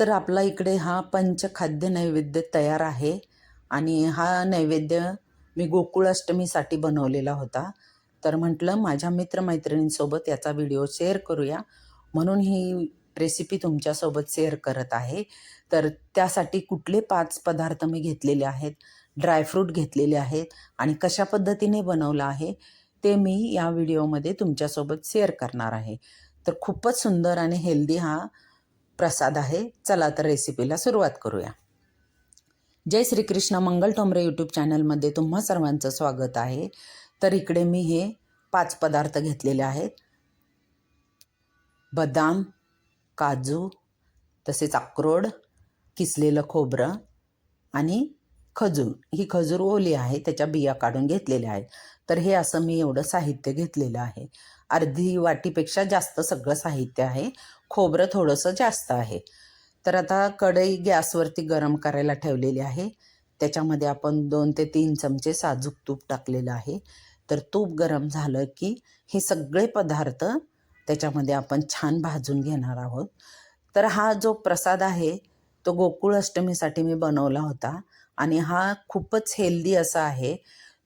तर आपला इकडे हा पंचखाद्य नैवेद्य तयार आहे. आणि हा नैवेद्य मी गोकुळाष्टमीसाठी बनवलेला होता. तर म्हटलं माझ्या मित्रमैत्रिणींसोबत याचा व्हिडिओ शेअर करूया. म्हणून ही रेसिपी तुमच्यासोबत शेअर करत आहे. तर त्यासाठी कुठले पाच पदार्थ मी घेतलेले आहेत? ड्रायफ्रूट घेतलेले आहेत. आणि कशा पद्धतीने बनवलं आहे? ते मी या व्हिडिओमध्ये तुमच्यासोबत शेअर करणार आहे. तर खूपच सुंदर आणि हेल्दी हा प्रसाद आहे. चला तर रेसिपीला सुरुवात करूया. जय श्रीकृष्ण मंगल ठोंबरे यूट्यूब चॅनलमध्ये तुम्हा सर्वांचं स्वागत आहे. तर इकडे मी हे पाच पदार्थ घेतलेले आहेत. बदाम काजू तसेच अक्रोड किसलेलं खोबरं आणि खजूर. ही खजूर ओली आहे त्याच्या बिया काढून घेतलेल्या आहेत. तर हे असं मी एवढं साहित्य घेतलेलं आहे. अर्धी वाटीपेक्षा जास्त सगळं साहित्य आहे. खोबरं थोडंसं जास्त आहे. तर आता कढई गॅसवरती गरम करायला ठेवलेली आहे. त्याच्यामध्ये आपण दोन ते तीन चमचे साजूक तूप टाकलेलं आहे. तर तूप गरम झालं की हे सगळे पदार्थ त्याच्यामध्ये आपण छान भाजून घेणार आहोत. तर हा जो प्रसाद आहे तो गोकुळ अष्टमीसाठी मी बनवला होता. आणि हा खूपच हेल्दी असा आहे.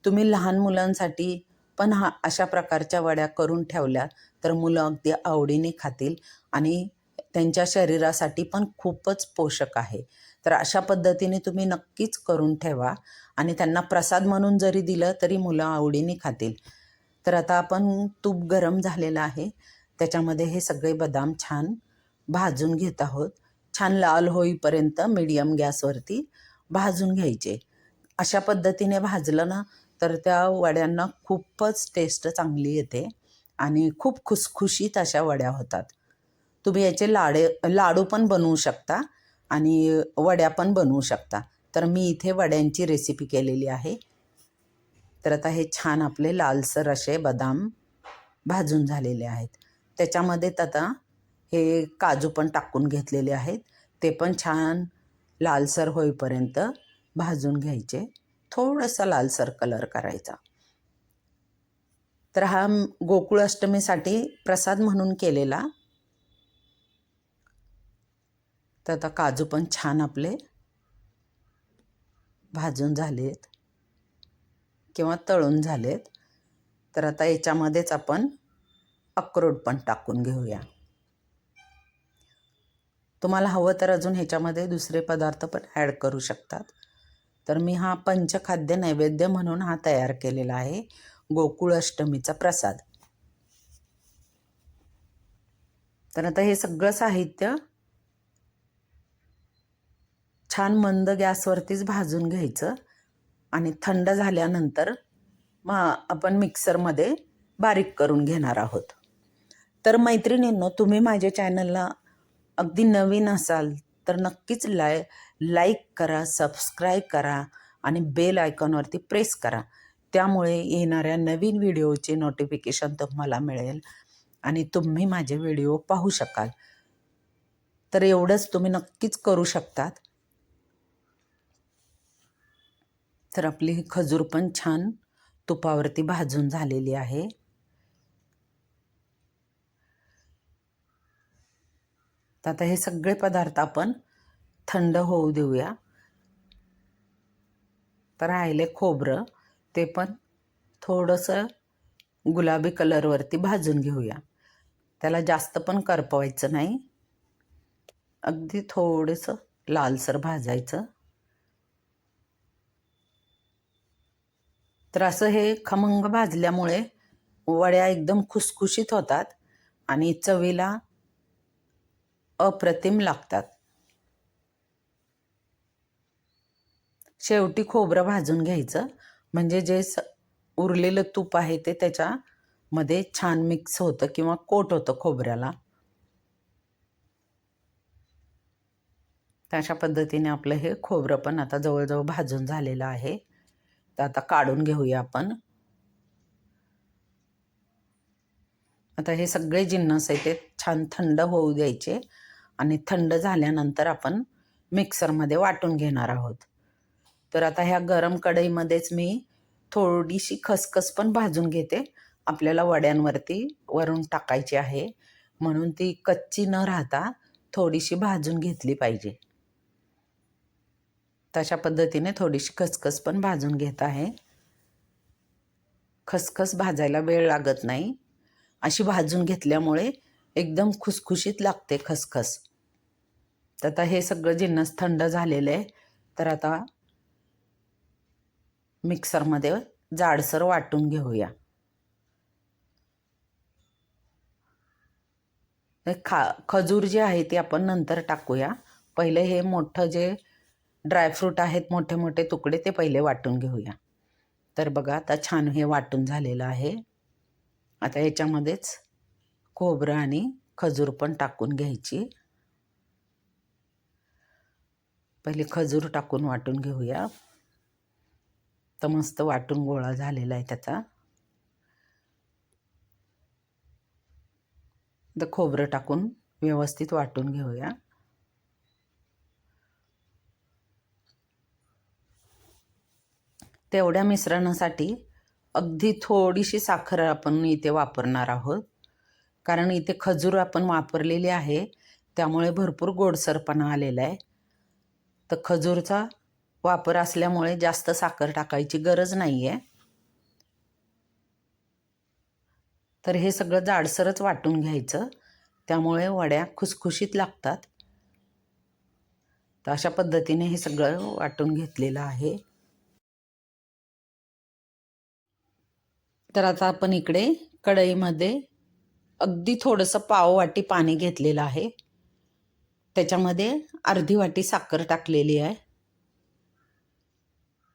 तुम्ही लहान मुलांसाठी पण हा अशा प्रकारच्या वड्या करून ठेवल्या तर मुलं अगदी आवडीने खातील आणि त्यांच्या शरीरासाठी पण खूपच पोषक आहे. तर अशा पद्धतीने तुम्ही नक्कीच करून ठेवा आणि त्यांना प्रसाद म्हणून जरी दिलं तरी मुलं आवडीने खातील. तर आता आपण तूप गरम झालेलं आहे. त्याच्यामध्ये हे सगळे बदाम छान भाजून घेत आहोत. छान लाल होईपर्यंत मीडियम गॅसवरती भाजून घ्यायचे. अशा पद्धतीने भाजलं ना तर त्या वड्यांना खूपच टेस्ट चांगली येते आणि खूप खुसखुशीत अशा वड्या होतात. तुम्ही याचे लाडे लाडू पण बनवू शकता आणि वड्या पण बनवू शकता. तर मी इथे वड्यांची रेसिपी केलेली आहे. तर आता हे छान आपले लालसर असे बदाम भाजून झालेले आहेत. त्याच्यामध्ये आता हे काजू पण टाकून घेतलेले आहेत. ते पण छान लालसर होईपर्यंत भाजून घ्यायचे. थोडासा लालसर कलर करायचा. तर हा गोकुळ अष्टमीसाठी प्रसाद म्हणून केलेला. तर आता काजू पण छान आपले भाजून झालेत किंवा तळून झालेत. तर आता याच्यामध्येच आपण अक्रोड पण टाकून घेऊया. तुम्हाला हवं तर अजून ह्याच्यामध्ये दुसरे पदार्थ पण ॲड करू शकतात. तर मी हा पंचखाद्य नैवेद्य म्हणून हा तयार केलेला आहे. गोकुळ अष्टमीचा प्रसाद. तर आता हे सगळं साहित्य छान मंद गॅसवरतीच भाजून घ्यायचं आणि थंड झाल्यानंतर मग आपण मिक्सरमध्ये बारीक करून घेणार आहोत. तर मैत्रिणींनो तुम्ही माझ्या चॅनलला अगदी नवीन असाल तर नक्कीच लाय लाईक करा सबस्क्राईब करा आणि बेल आयकॉनवरती प्रेस करा. त्यामुळे येणाऱ्या नवीन व्हिडिओचे नोटिफिकेशन तुम्हाला मिळेल आणि तुम्ही माझे व्हिडिओ पाहू शकाल. तर एवढंच तुम्ही नक्कीच करू शकतात. तर आपली खजूर पण छान तुपावरती भाजून झालेली आहे. तर आता हे सगळे पदार्थ आपण थंड होऊ देऊया. तर राहिले खोबरं ते पण थोडंसं गुलाबी कलरवरती भाजून घेऊया. त्याला जास्त पण करपवायचं नाही. अगदी थोडंसं लालसर भाजायचं. तर असं हे खमंग भाजल्यामुळे वड्या एकदम खुसखुशीत होतात आणि चवीला अप्रतिम लागतात. शेवटी खोबरं भाजून घ्यायचं. म्हणजे जे स उरलेलं तूप आहे ते त्याच्यामध्ये छान मिक्स होतं किंवा कोट होतं खोबऱ्याला. तशा पद्धतीने आपलं हे खोबरं पण आता जवळजवळ भाजून झालेलं आहे. तर आता काढून घेऊया आपण. आता हे सगळे जिन्नस आहे ते छान थंड होऊ द्यायचे. आणि थंड झाल्यानंतर आपण मिक्सरमध्ये वाटून घेणार आहोत. तर आता ह्या गरम कढईमध्येच मी थोडीशी खसखस पण भाजून घेते. आपल्याला वड्यांवरती वरून टाकायची आहे. म्हणून ती कच्ची न राहता थोडीशी भाजून घेतली पाहिजे. तशा पद्धतीने थोडीशी खसखस पण भाजून घेत आहे. खसखस भाजायला वेळ लागत नाही. अशी भाजून घेतल्यामुळे एकदम खुसखुशीत लागते खसखस. तर आता हे सगळं जिन्नस थंड झालेलं आहे. तर आता मिक्सरमध्ये जाडसर वाटून घेऊया. खा खजूर जे आहे ते आपण नंतर टाकूया. पहिले हे मोठं जे ड्रायफ्रूट आहेत मोठे मोठे तुकडे ते पहिले वाटून घेऊया. तर बघा आता छान हे वाटून झालेलं आहे. आता याच्यामध्येच खोबरं आणि खजूर पण टाकून घ्यायची. पहिले खजूर टाकून वाटून घेऊया. तर मस्त वाटून गोळा झालेला आहे त्याचा. तर खोबरं टाकून व्यवस्थित वाटून घेऊया. तेवढ्या मिश्रणासाठी अगदी थोडीशी साखर आपण इथे वापरणार आहोत. कारण इथे खजूर आपण वापरलेली आहे त्यामुळे भरपूर गोडसरपणा आलेला आहे. तर खजूरचा वापर असल्यामुळे जास्त साखर टाकायची गरज नाही आहे तर हे सगळं जाडसरच वाटून घ्यायचं. त्यामुळे वड्या खुसखुशीत लागतात. तर अशा पद्धतीने हे सगळं वाटून घेतलेलं आहे. तर आता आपण इकडे कढईमध्ये अगदी थोडंसं पाववाटी पाणी घेतलेलं आहे. त्याच्यामध्ये अर्धी वाटी साखर टाकलेली आहे.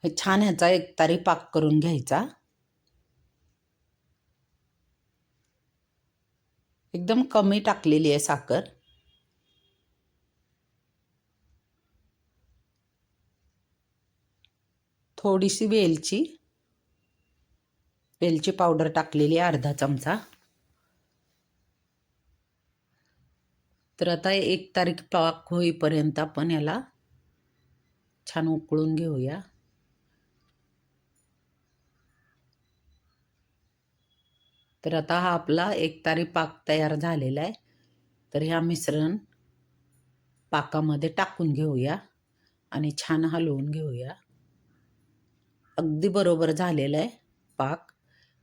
हे छान ह्याचा एकतारी पाक करून घ्यायचा. एकदम कमी टाकलेली आहे साखर. थोडीशी वेलची वेलची पावडर टाकलेली आहे अर्धा चमचा. तर आता एक तारीख पाक होईपर्यंत आपण याला छान उकळून घेऊया. तर आता हा आपला एक तारी पाक तयार झालेला आहे. तर ह्या मिश्रण पाकामध्ये टाकून घेऊया आणि छान हलवून घेऊया. अगदी बरोबर झालेला आहे पाक.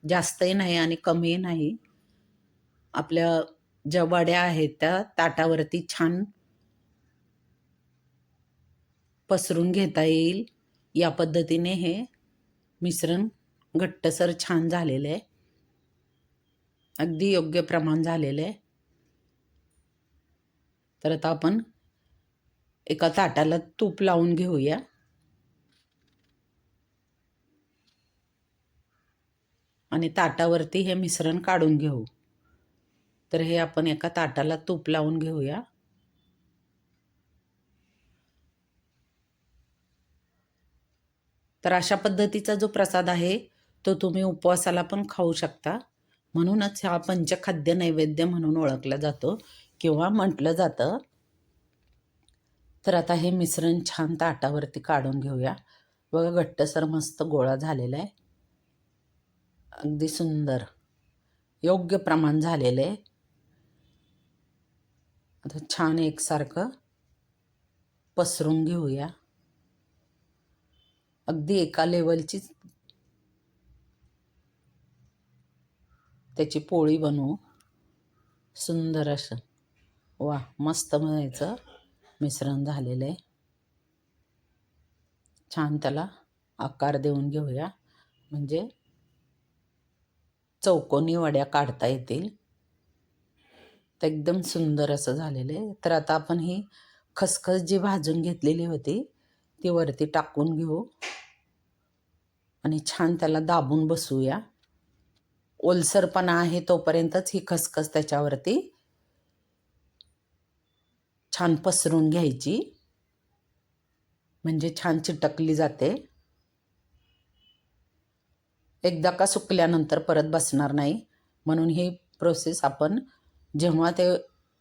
जास्तही नाही आणि कमीही नाही. आपल्या ज्या वड्या आहेत त्या ताटावरती छान पसरून घेता येईल. या पद्धतीने हे मिश्रण घट्टसर छान झालेलं आहे. अगदी योग्य प्रमाण झालेलं आहे. तर आता आपण एका ताटाला तूप लावून घेऊया. आणि ताटावरती हे मिश्रण काढून घेऊ. तर हे आपण एका ताटाला तूप लावून घेऊया. तर अशा पद्धतीचा जो प्रसाद आहे तो तुम्ही उपवासाला पण खाऊ शकता. म्हणूनच हा पंचखाद्य नैवेद्य म्हणून ओळखला जातो किंवा म्हटलं जातं. तर आता हे मिश्रण छान ताटावरती काढून घेऊया. बघा घट्टसर मस्त गोळा झालेला आहे. अगदी सुंदर. योग्य प्रमाण झालेलं आहे. आता छान एकसारखं पसरून घेऊया. अगदी एका लेवलची त्याची पोळी बनवू. सुंदर असं. वा मस्त म्हणायचं. मिश्रण झालेलं आहे. छान त्याला आकार देऊन घेऊया. म्हणजे चौकोनी वड्या काढता येतील. तर एकदम सुंदर असं झालेलं आहे. तर आता आपण ही खसखस जी भाजून घेतलेली होती ती वरती टाकून घेऊ आणि छान त्याला दाबून बसूया ओलसरपणा आहे तोपर्यंतच ही खसखस त्याच्यावरती छान पसरून घ्यायची. म्हणजे छान चिटकली जाते. एकदा का सुकल्यानंतर परत बसणार नाही. म्हणून ही प्रोसेस आपण जेव्हा ते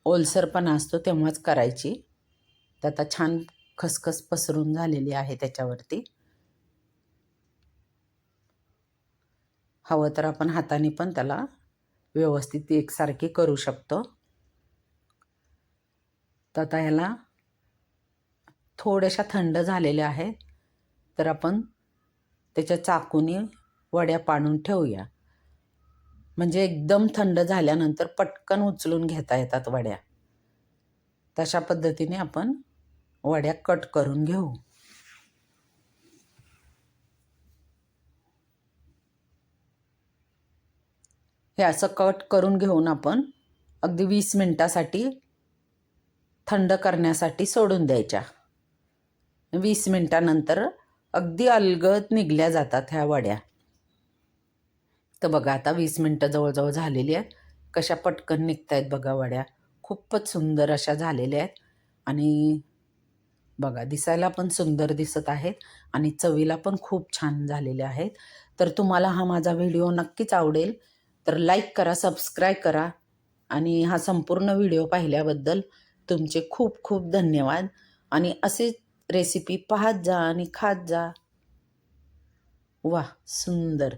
ओलसरपणा असतो तेव्हाच करायची. तर आता छान खसखस पसरून झालेली आहे त्याच्यावरती. हवं तर आपण हाताने पण त्याला व्यवस्थित एकसारखी करू शकतो. तर आता ह्याला थोड्याशा थंड झालेल्या आहेत तर आपण त्याच्या चाकूने वड्या पाडून ठेवूया. म्हणजे एकदम थंड झाल्यानंतर पटकन उचलून घेता येतात वड्या. तशा पद्धतीने आपण वड्या कट करून घेऊ. हे असं कट करून घेऊन आपण अगदी वीस मिनटासाठी थंड करण्यासाठी सोडून द्यायच्या. वीस मिनटानंतर अगदी अलगद निघल्या जातात ह्या वड्या. तर बघा आता वीस मिनटं जवळजवळ झालेली आहेत. कशा पटकन निघत आहेत बघा वड्या. खूपच सुंदर अशा झालेल्या आहेत. आणि बघा दिसायला पण सुंदर दिसत आहेत आणि चवीला पण खूप छान झालेल्या आहेत. तर तुम्हाला हा माझा व्हिडिओ नक्कीच आवडेल. तर लाईक करा सबस्क्राईब करा आणि हा संपूर्ण व्हिडिओ पाहिल्याबद्दल तुमचे खूप खूप धन्यवाद. आणि असे रेसिपी पाहत जा आणि खात जा. वा सुंदर.